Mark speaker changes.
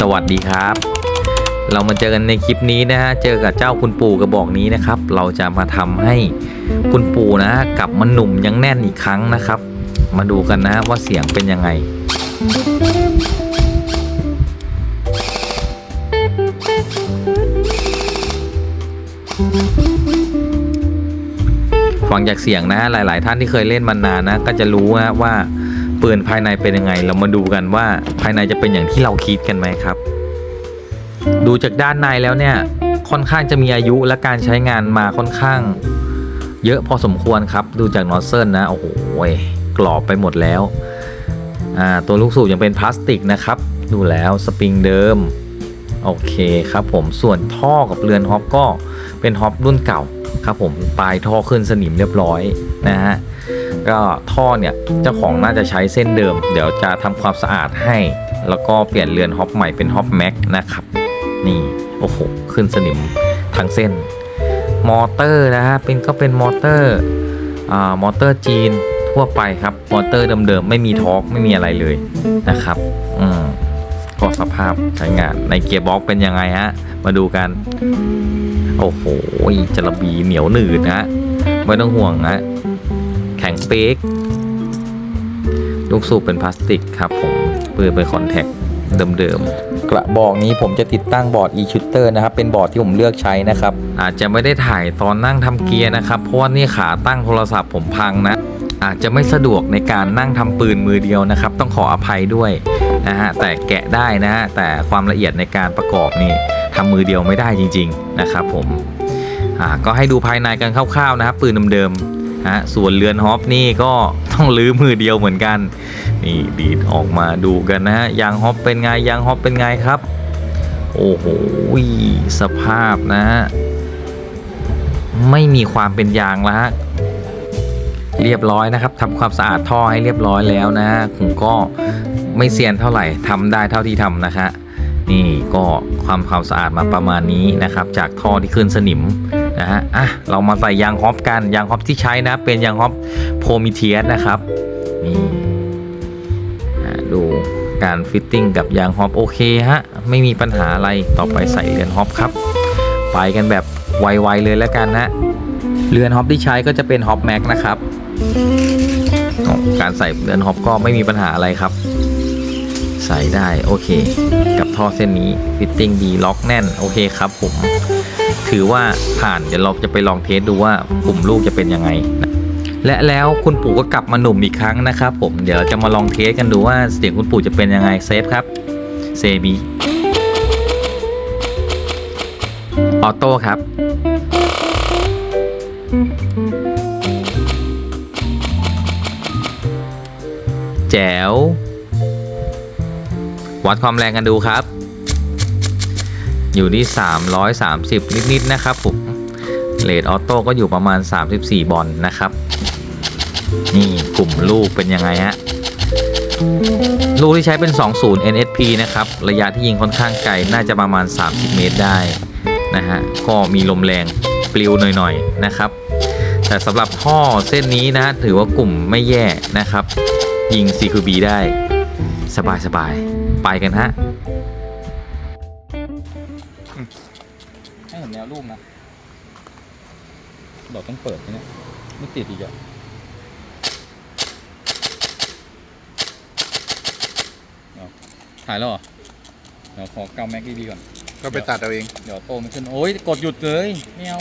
Speaker 1: สวัสดีครับ เรามาเจอกันในคลิปนี้นะฮะเจอกับเจ้าคุณปู่กระบอกนี้นะครับ เราจะมาทำให้คุณปู่นะกลับมาหนุ่มยังแน่นอีกครั้งนะครับ มาดูกันนะว่าเสียงเป็นยังไงฟังจากเสียงนะหลาย ๆ ท่านที่เคยเล่นมานานนะ ก็จะรู้นะว่า ปืนภายในเป็นยังไง เรามาดูกันว่าภายในจะเป็นอย่างที่เราคิดกันไหมครับ ดูจากด้านในแล้วเนี่ยค่อนข้างจะมีอายุและการใช้งานมาค่อนข้าง เยอะพอสมควรครับ ดูจากนอสเซิลนะโอ้โหกรอบไปหมดแล้วตัวลูกสูบยังเป็นพลาสติกนะครับ ดูแล้วสปริงเดิม โอเคครับผมส่วนท่อกับเรือนฮอปก็เป็นฮอปรุ่นเก่า ครับผมปลายท่อขึ้นสนิมเรียบร้อยนะฮะก็ท่อเนี่ยเจ้าของน่าจะใช้เส้นเดิม เดี๋ยวจะทำความสะอาดให้ แล้วก็เปลี่ยนเรือนฮอปใหม่เป็นฮอปแม็กนะครับนี่โอ้โหขึ้นสนิมทั้งเส้น มอเตอร์นะฮะเป็นก็เป็นมอเตอร์อ่ามอเตอร์จีนทั่วไปครับมอเตอร์เดิมๆไม่มีทอร์กไม่มีอะไรเลยนะครับอืมก็สภาพใช้งานในเกียร์บ็อกเป็นยังไงฮะมาดูกัน โอ้โหจระบีเหนียวหนืดนะ ไม่ต้องห่วงนะ แข็งเป๊ก ลูกสูบเป็นพลาสติกครับผมปืนเป็นคอนแทคเดิมๆ กระบอกนี้ผมจะติดตั้งบอร์ด e-shooter นะครับ เป็นบอร์ดที่ผมเลือกใช้นะครับ อาจจะไม่ได้ถ่ายตอนนั่งทำเกียร์นะครับ เพราะว่านี่ขาตั้งโทรศัพท์ผมพังนะ อาจจะไม่สะดวกในการนั่งทำปืนมือเดียวนะครับ ต้องขออภัยด้วยนะฮะแต่แกะได้นะฮะแต่ความละเอียดในการประกอบนี่ทำมือเดียวไม่ได้จริง ๆนะครับผมอ่าก็ให้ดูภายในกันคร่าวๆนะครับ ปืนเดิมๆฮะส่วนเรือนฮอปนี่ก็ต้องลื้อมือเดียวเหมือนกัน นี่ดีดออกมาดูกันนะฮะยางฮอปเป็นไงยางฮอปเป็นไงครับ โอ้โหสภาพนะฮะไม่มีความเป็นยางแล้วฮะ เรียบร้อยนะครับทำความสะอาดท่อให้เรียบร้อยแล้วนะผมก็ไม่เซียนเท่าไหร่ทำได้เท่าที่ทำนะคะนี่ก็ความความสะอาดมาประมาณนี้นะครับ จากท่อที่ขึ้นสนิมนะฮะอะเรามาใส่ยางฮอปกันยางฮอปที่ใช้นะ เป็นยางฮอปโพมิเทียสนะครับนี่ดูการฟิตติ้งกับยางฮอปโอเคฮะไม่มีปัญหาอะไรต่อไปใส่เรือนฮอปครับ ไปกันแบบไวๆเลยแล้วกันนะเรือนฮอปที่ใช้ก็จะเป็นฮอปแม็กนะครับ การใส่เรือนฮอปก็ไม่มีปัญหาอะไรครับ ใส่ได้โอเค กับท่อเส้นนี้ฟิตติ้งดีล็อกแน่นโอเคครับผม ถือว่าผ่านเดี๋ยวเราจะไปลองเทสดูว่ากลุ่มลูกจะเป็นยังไงและแล้วคุณปู่ก็กลับมาหนุ่มอีกครั้งนะครับผมเดี๋ยวเราจะมาลองเทสกันดูว่าเสียงคุณปู่จะเป็นยังไงเซฟครับเซบีออโต้ครับ แจ๋ว วัดความแรงกันดูครับ อยู่ที่ 330 นิด ๆ นะครับผมเลดออโต้ก็อยู่ประมาณ 34 บอลนะครับ นี่กลุ่มลูกเป็นยังไงฮะลูกที่ใช้เป็น 20 NSP นะครับ ระยะที่ยิงค่อนข้างไกล น่าจะประมาณ 30 เมตรได้นะฮะ ก็มีลมแรงปลิวหน่อย ๆ นะครับ แต่สำหรับท่อเส้นนี้นะถือว่ากลุ่มไม่แย่นะครับ ยิง CQB ได้ สบายสบายๆไปกันฮะ
Speaker 2: ให้เห็นแนวรูปนะดอกต้องเปิดนะเนี่ยไม่ติดอีกอะเอาถ่ายแล้วเหรอ เดี๋ยวขอเกาแม็กดีๆก่อน
Speaker 3: ก็ไปตัดเอาเอง
Speaker 2: เดี๋ยวโตมันขึ้น โอ้ยกดหยุดเลยไม่เอา